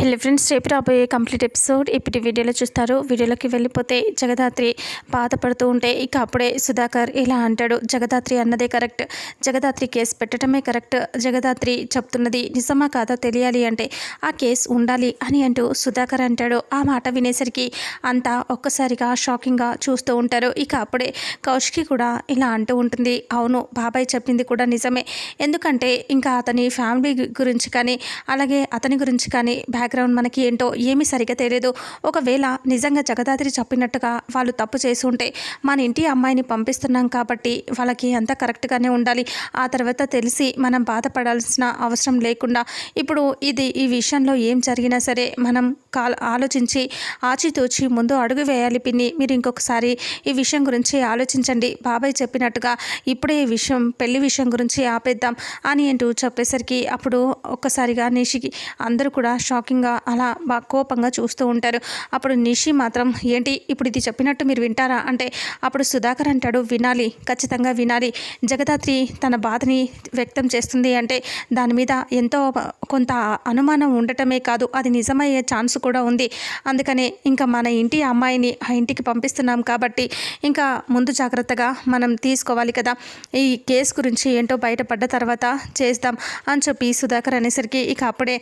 Hello friends రేపు రాబోయే complete episode ఇప్పుడు వీడియోలో చూస్తారు. వీడియోలోకి వెళ్ళిపోతే జగదాత్రి బాధపడుతూ ఉంటే ఇక అప్పుడే సుధాకర్ ఇలా అంటాడు. జగదాత్రి అన్నదే కరెక్ట్. జగదాత్రి కేసు పెట్టడమే కరెక్ట్. జగదాత్రి చెప్తున్నది నిజమా కాదా తెలియాలి అంటే ఆ కేసు ఉండాలి అని అంటూ సుధాకర్ అంటాడు. ఆ మాట వినేసరికి అంతా ఒక్కసారిగా షాకింగ్గా చూస్తూ ఉంటారు. ఇక అప్పుడే కౌశికి కూడా ఇలా అంటూ ఉంటుంది. అవును బాబాయ్ చెప్పింది కూడా నిజమే. ఎందుకంటే ఇంకా అతని ఫ్యామిలీ గురించి కానీ అలాగే అతని గురించి కానీ బ్యాక్గ్రౌండ్ మనకి ఏంటో ఏమీ సరిగా తెలియదు. ఒకవేళ నిజంగా జగదాత్రి చెప్పినట్టుగా వాళ్ళు తప్పు చేసి ఉంటే మన ఇంటి అమ్మాయిని పంపిస్తున్నాం కాబట్టి వాళ్ళకి అంతా కరెక్ట్గానే ఉండాలి. ఆ తర్వాత తెలిసి మనం బాధపడాల్సిన అవసరం లేకుండా ఇప్పుడు ఇది ఈ విషయంలో ఏం జరిగినా సరే మనం కాల్ ఆలోచించి ఆచితూచి ముందు అడుగు వేయాలి పిన్ని. మీరు ఇంకొకసారి ఈ విషయం గురించి ఆలోచించండి. బాబాయ్ చెప్పినట్టుగా ఇప్పుడే ఈ విషయం పెళ్ళి విషయం గురించి ఆపేద్దాం అని అంటూ చెప్పేసరికి అప్పుడు ఒక్కసారిగా నిషికి అందరూ కూడా షాకింగ్ షాకింగ్గా అలా కోపంగా చూస్తూ ఉంటారు. అప్పుడు నిషి మాత్రం ఏంటి ఇప్పుడు ఇది చెప్పినట్టు మీరు వింటారా? అంటే అప్పుడు సుధాకర్ అంటాడు వినాలి ఖచ్చితంగా వినాలి. జగదాత్రి తన బాధని వ్యక్తం చేస్తుంది అంటే దాని మీద ఎంతో కొంత అనుమానం ఉండటమే కాదు అది నిజమయ్యే ఛాన్స్ కూడా ఉంది. అందుకనే ఇంకా మన ఇంటి అమ్మాయిని ఆ ఇంటికి పంపిస్తున్నాం కాబట్టి ఇంకా ముందు జాగ్రత్తగా మనం తీసుకోవాలి కదా. ఈ కేసు గురించి ఏంటో బయటపడ్డ తర్వాత చేద్దాం అని చెప్పి సుధాకర్ అనేసరికి ఇక అప్పుడే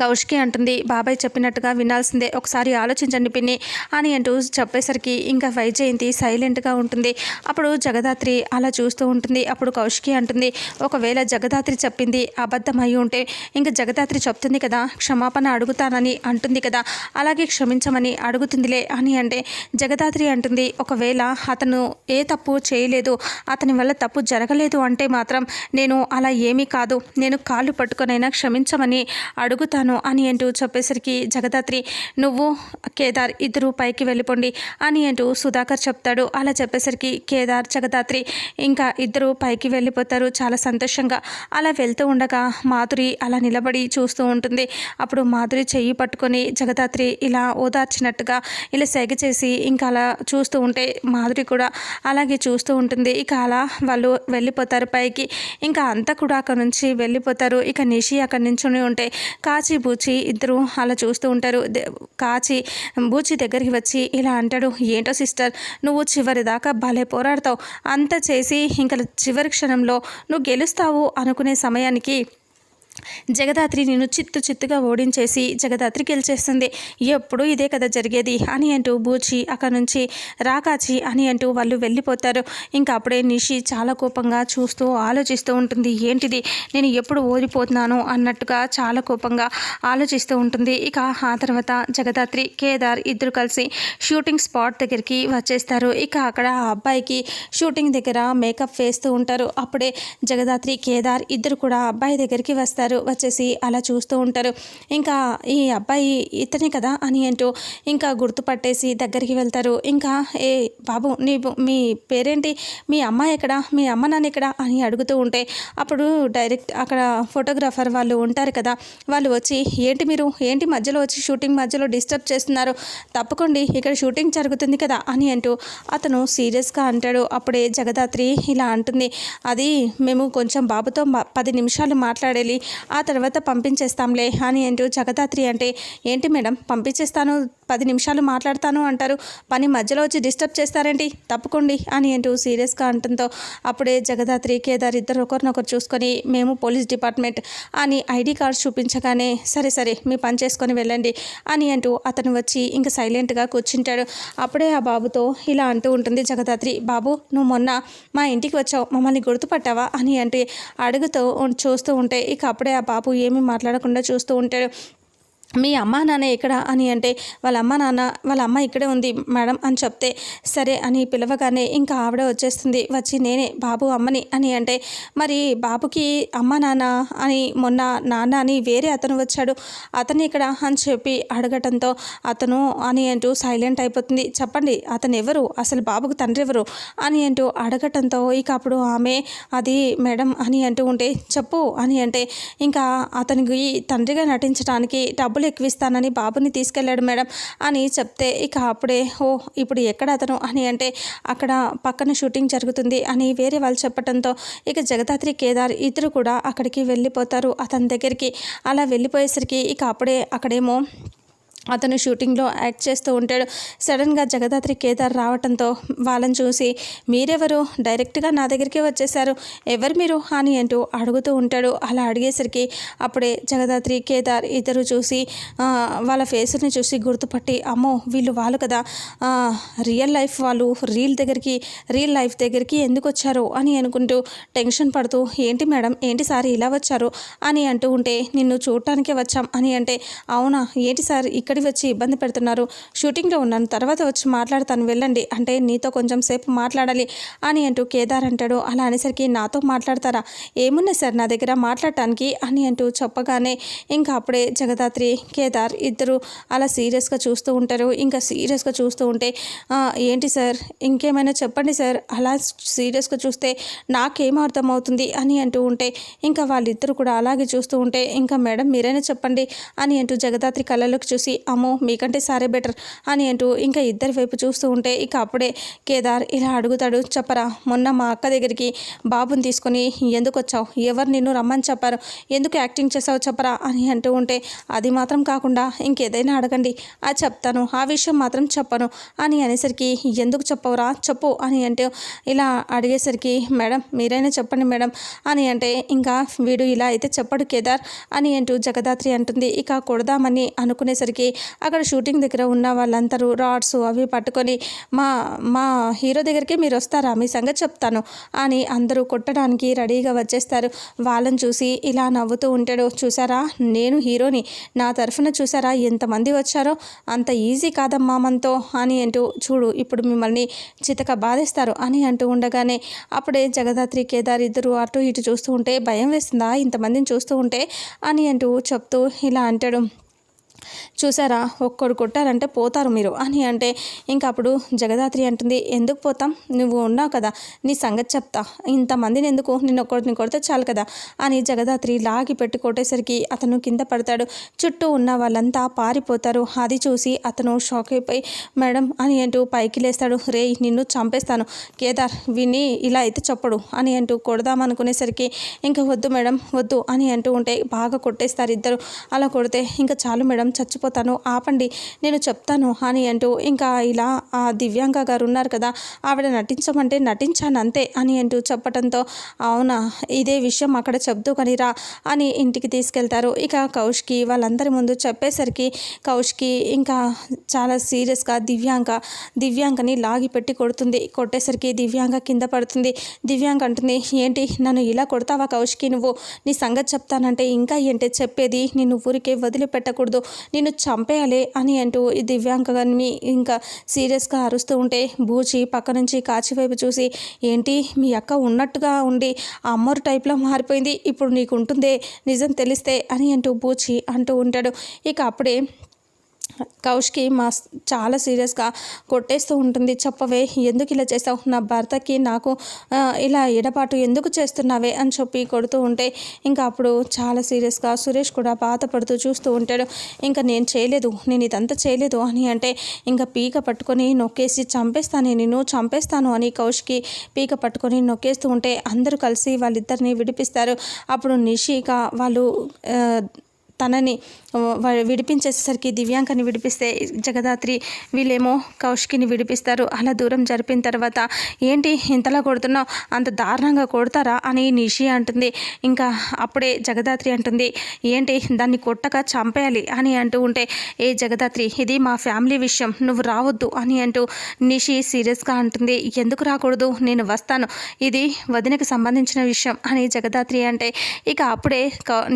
కౌష్కి అంటుంది బాబాయ్ చెప్పినట్టుగా వినాల్సిందే. ఒకసారి ఆలోచించండి పిన్ని అని అంటూ చెప్పేసరికి ఇంకా వైజయంతి సైలెంట్గా ఉంటుంది. అప్పుడు జగదాత్రి అలా చూస్తూ ఉంటుంది. అప్పుడు కౌష్కి అంటుంది ఒకవేళ జగదాత్రి చెప్పింది అబద్ధం ఉంటే ఇంకా జగదాత్రి చెప్తుంది కదా క్షమాపణ అడుగుతానని అంటుంది కదా అలాగే క్షమించమని అడుగుతుందిలే అని అంటే జగదాత్రి అంటుంది ఒకవేళ అతను ఏ తప్పు చేయలేదు అతని వల్ల తప్పు జరగలేదు అంటే మాత్రం నేను అలా ఏమీ కాదు. నేను కాళ్ళు పట్టుకొనైనా క్షమించమని అడుగుతాను. అని అంటూ చెప్పేసరికి జగదాత్రి నువ్వు కేదార్ ఇద్దరు పైకి వెళ్ళిపోండి అని అంటూ సుధాకర్ చెప్తాడు. అలా చెప్పేసరికి కేదార్ జగదాత్రి ఇంకా ఇద్దరు పైకి వెళ్ళిపోతారు. చాలా సంతోషంగా అలా వెళ్తూ ఉండగా మాధురి అలా నిలబడి చూస్తూ ఉంటుంది. అప్పుడు మాధురి చెయ్యి పట్టుకొని జగదాత్రి ఇలా ఓదార్చినట్టుగా ఇలా సెగ చేసి ఇంకా అలా చూస్తూ ఉంటే మాధురి కూడా అలాగే చూస్తూ ఉంటుంది. ఇక అలా వాళ్ళు వెళ్ళిపోతారు పైకి. ఇంకా అంతా కూడా అక్కడ నుంచి వెళ్ళిపోతారు. ఇక నిషి అక్కడ నించుని ఉంటే కాచి బూచి ఇద్దరు అలా చూస్తూ ఉంటారు. దే- కాచి బూచి దగ్గరికి వచ్చి ఇలా అంటాడు ఏంటో సిస్టర్ నువ్వు చివరి దాకా భలే పోరాడతావు. అంత చేసి ఇంకా చివరి క్షణంలో నువ్వు గెలుస్తావు అనుకునే సమయానికి జగదాత్రి నేను చిత్తు చిత్తుగా ఓడించేసి జగదాత్రి గెలిచేస్తుంది. ఎప్పుడు ఇదే కదా జరిగేది. అని అంటూ బూచి అక్కడ నుంచి రాకాచి అని అంటూ వాళ్ళు వెళ్ళిపోతారు. ఇంకా అప్పుడే నిషి చాలా కోపంగా చూస్తూ ఆలోచిస్తూ ఉంటుంది. ఏంటిది? నేను ఎప్పుడు ఓడిపోతున్నాను అన్నట్టుగా చాలా కోపంగా ఆలోచిస్తూ ఉంటుంది. ఇక ఆ తర్వాత జగదాత్రి కేదార్ ఇద్దరు కలిసి షూటింగ్ స్పాట్ దగ్గరికి వచ్చేస్తారు. ఇక అక్కడ ఆ అబ్బాయికి షూటింగ్ దగ్గర మేకప్ వేస్తూ ఉంటారు. అప్పుడే జగదాత్రి కేదార్ ఇద్దరు కూడా అబ్బాయి దగ్గరికి వస్తారు. వచ్చేసి అలా చూస్తూ ఉంటారు. ఇంకా ఈ అబ్బాయి ఇతనే కదా అని అంటూ ఇంకా గుర్తుపట్టేసి దగ్గరికి వెళ్తారు. ఇంకా ఏ బాబు నీ మీ పేరేంటి? మీ అమ్మాయి ఎక్కడ? మీ అమ్మ నాన్న ఎక్కడ? అని అడుగుతూ ఉంటే అప్పుడు డైరెక్ట్ అక్కడ ఫోటోగ్రాఫర్ వాళ్ళు ఉంటారు కదా వాళ్ళు వచ్చి ఏంటి మీరు? ఏంటి మధ్యలో వచ్చి షూటింగ్ మధ్యలో డిస్టర్బ్ చేస్తున్నారు? తప్పకుండా ఇక్కడ షూటింగ్ జరుగుతుంది కదా అని అంటూ అతను సీరియస్గా అంటాడు. అప్పుడే జగదాత్రి ఇలా అంటుంది అది మేము కొంచెం బాబుతో పది నిమిషాలు మాట్లాడాలి ఆ తర్వాత పంపించేస్తాంలే అని అంటూ జగదాత్రి అంటే ఏంటి మేడం పంపించేస్తాను పది నిమిషాలు మాట్లాడతాను అంటారు. పని మధ్యలో వచ్చి డిస్టర్బ్ చేస్తారేంటి? తప్పుకోండి అని అంటూ సీరియస్గా అంటంతో అప్పుడే జగదాత్రి కేదార్ ఇద్దరు ఒకరినొకరు చూసుకొని మేము పోలీస్ డిపార్ట్మెంట్ అని ఐడి కార్డ్ చూపించగానే సరే సరే మీ పని చేసుకొని వెళ్ళండి అని అంటూ అతను వచ్చి ఇంకా సైలెంట్గా కూర్చుంటాడు. అప్పుడే ఆ బాబుతో ఇలా అంటూ ఉంటుంది జగదాత్రి బాబు నువ్వు మొన్న మా ఇంటికి వచ్చావు మమ్మల్ని గుర్తుపట్టావా? అని అంటే అడుగుతూ చూస్తూ ఉంటే ఇక అప్పుడే ఆ బాబు ఏమీ మాట్లాడకుండా చూస్తూ ఉంటాడు. మీ అమ్మ నాన్న ఎక్కడ అని అంటే వాళ్ళ అమ్మ నాన్న వాళ్ళ అమ్మ ఇక్కడే ఉంది మేడం అని చెప్తే సరే అని పిలవగానే ఇంకా ఆవిడ వచ్చేస్తుంది వచ్చి నేనే బాబు అమ్మని అని అంటే మరి బాబుకి అమ్మ నాన్న అని మొన్న నాన్న అని వేరే అతను వచ్చాడు అతను ఇక్కడ అని చెప్పి అడగటంతో అతను అని అంటూ సైలెంట్ అయిపోతుంది చెప్పండి అతను ఎవరు అసలు బాబుకు తండ్రి ఎవరు అని అంటూ అడగటంతో ఇక అప్పుడు ఆమె అది మేడం అని అంటూ ఉంటే చెప్పు అని అంటే ఇంకా అతనికి తండ్రిగా నటించడానికి డబ్బులు డబ్బులు ఎక్కువ ఇస్తానని బాబుని తీసుకెళ్ళాడు మేడం అని చెప్తే ఇక అప్పుడే ఓ ఇప్పుడు ఎక్కడ అతను? అని అంటే అక్కడ పక్కన షూటింగ్ జరుగుతుంది అని వేరే వాళ్ళు చెప్పడంతో ఇక జగదాత్రి కేదార్ ఇద్దరు కూడా అక్కడికి వెళ్ళిపోతారు అతని దగ్గరికి. అలా వెళ్ళిపోయేసరికి ఇక అప్పుడే అక్కడేమో అతను షూటింగ్లో యాక్ట్ చేస్తూ ఉంటాడు. సడన్గా జగదాత్రి కేదార్ రావటంతో వాళ్ళని చూసి మీరెవరు? డైరెక్ట్గా నా దగ్గరికి వచ్చేసారు ఎవరు మీరు? అని అంటూ అడుగుతూ ఉంటాడు. అలా అడిగేసరికి అప్పుడే జగదాత్రి కేదార్ ఇద్దరు చూసి వాళ్ళ ఫేసుల్ని చూసి గుర్తుపట్టి అమ్మో వీళ్ళు వాళ్ళు కదా. రియల్ లైఫ్ వాళ్ళు రీల్ దగ్గరికి రియల్ లైఫ్ దగ్గరికి ఎందుకు వచ్చారు? అని అనుకుంటూ టెన్షన్ పడుతూ ఏంటి మేడం? ఏంటి సార్ ఇలా వచ్చారు? అని అంటూ ఉంటే నిన్ను చూడటానికే వచ్చాం. అని అంటే అవునా? ఏంటి సార్? ఇక్కడ ఇక్కడికి వచ్చి ఇబ్బంది పెడుతున్నారు. షూటింగ్లో ఉన్నాను. తర్వాత వచ్చి మాట్లాడతాను. వెళ్ళండి. అంటే నీతో కొంచెం సేపు మాట్లాడాలి అని అంటూ కేదార్ అంటాడు. అలా అనేసరికి నాతో మాట్లాడతారా? ఏమున్నాయి సార్ నా దగ్గర మాట్లాడటానికి అని అంటూ చెప్పగానే ఇంకా అప్పుడే జగదాత్రి కేదార్ ఇద్దరు అలా సీరియస్గా చూస్తూ ఉంటారు. ఇంకా సీరియస్గా చూస్తూ ఉంటే ఏంటి సార్? ఇంకేమైనా చెప్పండి సార్. అలా సీరియస్గా చూస్తే నాకేం అర్థమవుతుంది? అని అంటూ ఉంటే ఇంకా వాళ్ళిద్దరు కూడా అలాగే చూస్తూ ఉంటే ఇంకా మేడం మీరైనా చెప్పండి అని అంటూ జగదాత్రి కళ్ళలోకి చూసి అమ్మో మీకంటే సారే బెటర్ అని అంటూ ఇంకా ఇద్దరి వైపు చూస్తూ ఉంటే ఇక అప్పుడే కేదార్ ఇలా అడుగుతాడు చెప్పరా మొన్న మా అక్క దగ్గరికి బాబుని తీసుకొని ఎందుకు వచ్చావు? ఎవరు నిన్ను రమ్మని చెప్పారు? ఎందుకు యాక్టింగ్ చేసావు చెప్పరా? అని అంటూ ఉంటే అది మాత్రం కాకుండా ఇంకేదైనా అడగండి. అది చెప్తాను ఆ విషయం మాత్రం చెప్పను. అని అనేసరికి ఎందుకు చెప్పవురా? చెప్పు. అని అంటే ఇలా అడిగేసరికి మేడం మీరైనా చెప్పండి మేడం. అని అంటే ఇంకా వీడు ఇలా అయితే చెప్పడు కేదార్. అని అంటూ జగదాత్రి అంటుంది ఇక కొడదామని అనుకునేసరికి అక్కడ షూటింగ్ దగ్గర ఉన్న వాళ్ళందరూ రాడ్స్ అవి పట్టుకొని మా మా హీరో దగ్గరికి మీరు వస్తారా? మీ సంగతి చెప్తాను అని అందరూ కొట్టడానికి రెడీగా వచ్చేస్తారు. వాళ్ళని చూసి ఇలా నవ్వుతూ ఉంటాడు. చూసారా? నేను హీరోని. నా తరఫున చూసారా? ఎంతమంది వచ్చారో? అంత ఈజీ కాదమ్మా మనతో అని అంటూ చూడు ఇప్పుడు మిమ్మల్ని చితక బాధేస్తారు అని అంటూ ఉండగానే అప్పుడే జగదాత్రి కేదార్ ఇద్దరు అటు ఇటు చూస్తూ ఉంటే భయం వేస్తుందా? ఇంతమందిని చూస్తూ ఉంటే అని అంటూ చెప్తూ ఇలా అంటాడు. చూసారా? ఒక్కడు కొట్టారంటే పోతారు మీరు. అని అంటే ఇంకా అప్పుడు జగదాత్రి అంటుంది ఎందుకు పోతాం? నువ్వు ఉన్నావు కదా నీ సంగతి చెప్తా. ఇంతమందిని ఎందుకు? నిన్ను ఒక్కడిని కొడితే చాలు కదా. అని జగదాత్రి లాగి పెట్టి కొట్టేసరికి అతను కింద పడతాడు. చుట్టూ ఉన్న వాళ్ళంతా పారిపోతారు. అది చూసి అతను షాక్ అయిపోయి మేడం అని అంటూ పైకి లేస్తాడు. రే నిన్ను చంపేస్తాను. కేదార్ విని ఇలా అయితే చెప్పడు అని అంటూ కొడదామనుకునేసరికి ఇంకా వద్దు మేడం వద్దు అని అంటూ ఉంటే బాగా కొట్టేస్తారు ఇద్దరు. అలా కొడితే ఇంకా చాలు మేడం చచ్చిపోతాను ఆపండి నేను చెప్తాను అని అంటూ ఇంకా ఇలా ఆ దివ్యాంక గారు ఉన్నారు కదా ఆవిడ నటించమంటే నటించాను అంతే అని అంటూ చెప్పడంతో అవునా ఇదే విషయం అక్కడ చెప్తూ కనిరా అని ఇంటికి తీసుకెళ్తారు. ఇక కౌష్కి వాళ్ళందరి ముందు చెప్పేసరికి కౌష్కి ఇంకా చాలా సీరియస్గా దివ్యాంక దివ్యాంకని లాగి పెట్టి కొడుతుంది. కొట్టేసరికి దివ్యాంక కింద పడుతుంది. దివ్యాంక అంటుంది ఏంటి నన్ను ఇలా కొడతావా కౌష్కి నువ్వు? నీ సంగతి చెప్తానంటే ఇంకా ఏంటి? చెప్పేది నిన్ను ఊరికే వదిలిపెట్టకూడదు. నేను చంపేయాలి అని అంటూ ఈ దివ్యాంక గారిని ఇంకా సీరియస్గా అరుస్తూ ఉంటే బూచి పక్క నుంచి కాచి వైపు చూసి ఏంటి? మీ అక్క ఉన్నట్టుగా ఉండి అమ్మరు టైప్లో మారిపోయింది. ఇప్పుడు నీకు ఉంటుందే నిజం తెలిస్తే అని అంటూ బూచి అంటూ ఉంటాడు. ఇక అప్పుడే కౌష్కి మా చాలా సీరియస్గా కొట్టేస్తూ ఉంటుంది. చెప్పవే ఎందుకు ఇలా చేస్తావు? నా భర్తకి నాకు ఇలా ఎడపాటు ఎందుకు చేస్తున్నావే? అని చెప్పి కొడుతూ ఉంటే ఇంకా అప్పుడు చాలా సీరియస్గా సురేష్ కూడా బాధపడుతూ చూస్తూ ఉంటాడు. ఇంకా నేను చేయలేదు నేను ఇదంతా చేయలేదు అని అంటే ఇంకా పీక పట్టుకొని నొక్కేసి చంపేస్తాను నేను చంపేస్తాను అని కౌష్కి పీక పట్టుకొని నొక్కేస్తూ ఉంటే అందరూ కలిసి వాళ్ళిద్దరిని విడిపిస్తారు. అప్పుడు నిషిక వాళ్ళు తనని విడిపించేసేసరికి విడిపించేసరికి దివ్యాంకని విడిపిస్తే జగదాత్రి వీళ్ళేమో కౌష్కిని విడిపిస్తారు. అలా దూరం జరిపిన తర్వాత ఏంటి ఇంతలా కొడుతున్నావు? అంత దారుణంగా కొడతారా అని నిషి అంటుంది. ఇంకా అప్పుడే జగదాత్రి అంటుంది ఏంటి దాన్ని కొట్టక చంపేయాలి అని అంటూ ఉంటే ఏ జగదాత్రి ఇది మా ఫ్యామిలీ విషయం నువ్వు రావద్దు అని అంటూ నిషి సీరియస్గా అంటుంది. ఎందుకు రాకూడదు? నేను వస్తాను. ఇది వదినకి సంబంధించిన విషయం అని జగదాత్రి అంటే ఇక అప్పుడే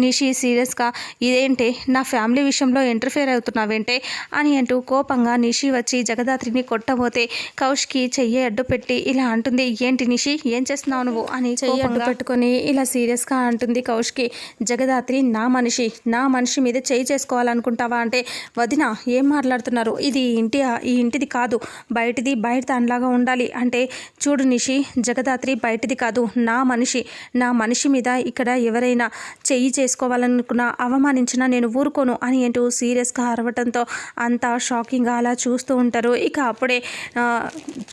నిషి సీరియస్గా ఇదేంటి నా ఫ్యామిలీ విషయంలో ఇంటర్ఫియర్ అవుతున్నావేంటే అని అంటూ కోపంగా నిషి వచ్చి జగదాత్రిని కొట్టబోతే కౌష్కి చెయ్యి అడ్డు పెట్టి ఇలా అంటుంది ఏంటి నిషి ఏం చేస్తున్నావు నువ్వు? అని చెయ్యి అడ్డు పెట్టుకొని ఇలా సీరియస్గా అంటుంది కౌష్కి జగదాత్రి నా మనిషి నా మనిషి మీద చేయి చేసుకోవాలనుకుంటావా? అంటే వదిన ఏం మాట్లాడుతున్నారు? ఇది ఇంటి ఈ ఇంటిది కాదు బయటిది బయట దానిలాగా ఉండాలి. అంటే చూడు నిషి జగదాత్రి బయటిది కాదు నా మనిషి నా మనిషి మీద ఇక్కడ ఎవరైనా చెయ్యి చేసుకోవాలనుకున్నా అవమాని అవమానించినా నేను ఊరుకోను అని అంటూ సీరియస్గా అరవటంతో అంతా షాకింగ్గా అలా చూస్తూ ఉంటారు. ఇక అప్పుడే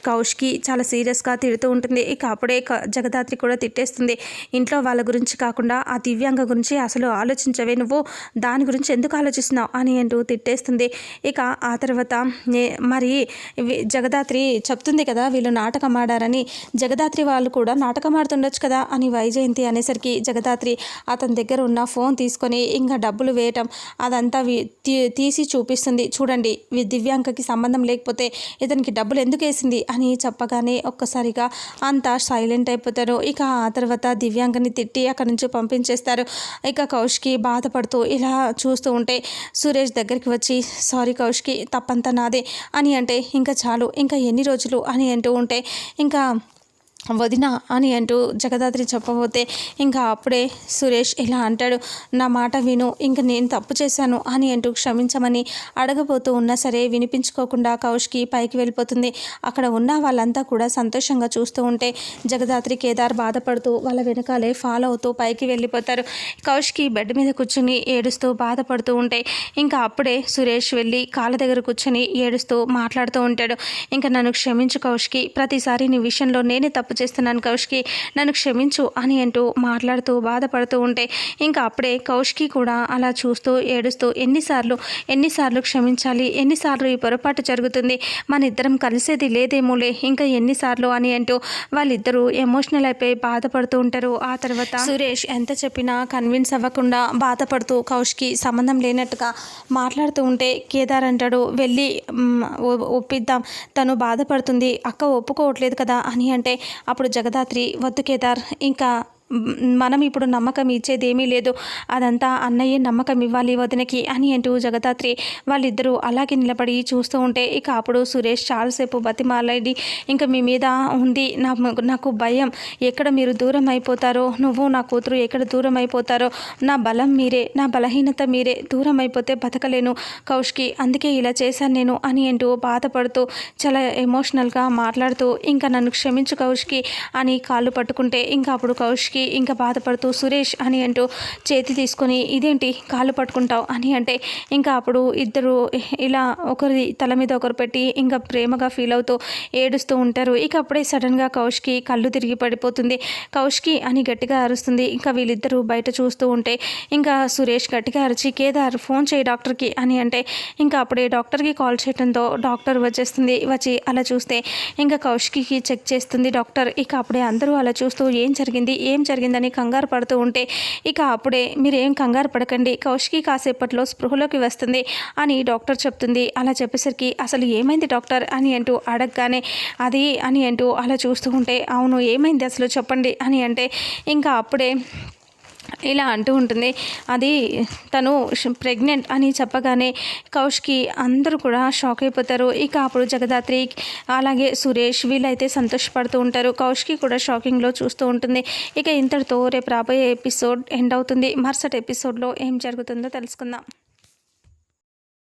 కౌష్కి చాలా సీరియస్గా తిడుతూ ఉంటుంది. ఇక అప్పుడే క- జగదాత్రి కూడా తిట్టేస్తుంది. ఇంట్లో వాళ్ళ గురించి కాకుండా ఆ దివ్యాంగ గురించి అసలు ఆలోచించవే నువ్వు. దాని గురించి ఎందుకు ఆలోచిస్తున్నావు అని అంటూ తిట్టేస్తుంది. ఇక ఆ తర్వాత మరి జగదాత్రి చెప్తుంది కదా వీళ్ళు నాటకం ఆడారని. జగదాత్రి వాళ్ళు కూడా నాటకం ఆడుతుండొచ్చు కదా అని వైజయంతి అనేసరికి జగదాత్రి అతని దగ్గర ఉన్న ఫోన్ తీసుకొని ఇంకా డబ్బులు వేయటం అదంతా వి- తీ- తీసి చూపిస్తుంది. చూడండి దివ్యాంకకి సంబంధం లేకపోతే ఇతనికి డబ్బులు ఎందుకు వేసింది అని చెప్పగానే ఒక్కసారిగా అంతా సైలెంట్ అయిపోతారు. ఇక ఆ తర్వాత దివ్యాంకని తిట్టి అక్కడి నుంచి పంపించేస్తారు. ఇక కౌష్కి బాధపడుతూ ఇలా చూస్తూ ఉంటే సురేష్ దగ్గరికి వచ్చి సారీ కౌష్కి తప్పంతా నాదే అని అంటే ఇంకా చాలు ఇంకా ఎన్ని రోజులు అని అంటూ ఉంటే ఇంకా వదిన అని అంటూ జగదాత్రి చెప్పబోతే ఇంకా అప్పుడే సురేష్ ఇలా అంటాడు నా మాట విను ఇంక నేను తప్పు చేశాను అని అంటూ క్షమించమని అడగబోతూ ఉన్నా సరే వినిపించుకోకుండా కౌష్కి పైకి వెళ్ళిపోతుంది. అక్కడ ఉన్న వాళ్ళంతా కూడా సంతోషంగా చూస్తూ ఉంటే జగదాత్రి కేదార్ బాధపడుతూ వాళ్ళ వెనకాలే ఫాలో అవుతూ పైకి వెళ్ళిపోతారు. కౌష్కి బెడ్ మీద కూర్చుని ఏడుస్తూ బాధపడుతూ ఉంటే ఇంకా అప్పుడే సురేష్ వెళ్ళి కాళ్ళ దగ్గర కూర్చొని ఏడుస్తూ మాట్లాడుతూ ఉంటాడు. ఇంకా నన్ను క్షమించు కౌష్కి ప్రతిసారి నీ విషయంలో నేనే తప్పు చేస్తున్నాను కౌష్కి. నన్ను క్షమించు అని అంటూ మాట్లాడుతూ బాధపడుతూ ఉంటే ఇంకా అప్పుడే కౌష్కి కూడా అలా చూస్తూ ఏడుస్తూ ఎన్నిసార్లు ఎన్నిసార్లు క్షమించాలి ఎన్నిసార్లు ఈ పొరపాటు జరుగుతుంది? మన ఇద్దరం కలిసేది లేదేమోలే ఇంకా ఎన్నిసార్లు అని అంటూ వాళ్ళిద్దరూ ఎమోషనల్ అయిపోయి బాధపడుతూ ఉంటారు. ఆ తర్వాత సురేష్ ఎంత చెప్పినా కన్విన్స్ అవ్వకుండా బాధపడుతూ కౌష్కి సంబంధం లేనట్టుగా మాట్లాడుతూ ఉంటే కేదార్ అంటాడు వెళ్ళి ఒ- ఒప్పిద్దాం. తను బాధపడుతుంది. అక్క ఒప్పుకోవట్లేదు కదా అని అంటే అప్పుడు జగదాత్రి వద్దు కేదార్ ఇంకా మనం ఇప్పుడు నమ్మకం ఇచ్చేది ఏమీ లేదు. అదంతా అన్నయ్యే నమ్మకం ఇవ్వాలి వదినకి అని అంటూ జగదాత్రి వాళ్ళిద్దరూ అలాగే నిలబడి చూస్తూ ఉంటే ఇక అప్పుడు సురేష్ చాలాసేపు బతిమాలాడి ఇంకా మీ మీద ఉంది. నాకు భయం. ఎక్కడ మీరు దూరం అయిపోతారో? నువ్వు నా కూతురు ఎక్కడ దూరం అయిపోతారో? నా బలం మీరే. నా బలహీనత మీరే. దూరం అయిపోతే బతకలేను కౌష్కి. అందుకే ఇలా చేశాను నేను అని అంటూ బాధపడుతూ చాలా ఎమోషనల్గా మాట్లాడుతూ ఇంకా నన్ను క్షమించు కౌష్కి అని కాళ్ళు పట్టుకుంటే ఇంకా అప్పుడు కౌష్కి ఇంకా బాధపడుతూ సురేష్ అని అంటూ చేతి తీసుకొని ఇదేంటి కాళ్ళు పట్టుకుంటావు? అని అంటే ఇంకా అప్పుడు ఇద్దరు ఇలా ఒకరి తల మీద ఒకరు పెట్టి ఇంకా ప్రేమగా ఫీల్ అవుతూ ఏడుస్తూ ఉంటారు. ఇక అప్పుడే సడన్గా కౌష్కి కళ్ళు తిరిగి పడిపోతుంది. కౌష్కి అని గట్టిగా అరుస్తుంది. ఇంకా వీళ్ళిద్దరూ బయట చూస్తూ ఉంటే ఇంకా సురేష్ గట్టిగా అరిచి కేదార్ ఫోన్ చేయి డాక్టర్కి అని అంటే ఇంకా అప్పుడే డాక్టర్కి కాల్ చేయడంతో డాక్టర్ వచ్చేస్తుంది. వచ్చి అలా చూస్తే ఇంకా కౌష్కి చెక్ చేస్తుంది డాక్టర్. ఇక అప్పుడే అందరూ అలా చూస్తూ ఏం జరిగింది? ఏం జరిగిందని కంగారు పడుతూ ఉంటే ఇక అప్పుడే మీరేం కంగారు పడకండి కౌశికి కాసేపట్లో స్పృహలోకి వస్తుంది అని డాక్టర్ చెప్తుంది. అలా చెప్పేసరికి అసలు ఏమైంది డాక్టర్ అని అంటూ అడగగానే అది అని అంటూ అలా చూస్తూ ఉంటే అవును ఏమైంది అసలు చెప్పండి అని అంటే ఇంకా అప్పుడే ఇలా అంటూ ఉంటుంది. అది తను ప్రెగ్నెంట్ అని చెప్పగానే కౌష్కి అందరూ కూడా షాక్ అయిపోతారు. ఇక అప్పుడు జగదాత్రి అలాగే సురేష్ వీళ్ళైతే సంతోషపడుతూ ఉంటారు. కౌష్కి కూడా షాకింగ్లో చూస్తూ ఉంటుంది. ఇక ఇంతటితో రేపు రాబోయే ఎపిసోడ్ ఎండ్ అవుతుంది. మరుసటి ఎపిసోడ్లో ఏం జరుగుతుందో తెలుసుకుందాం.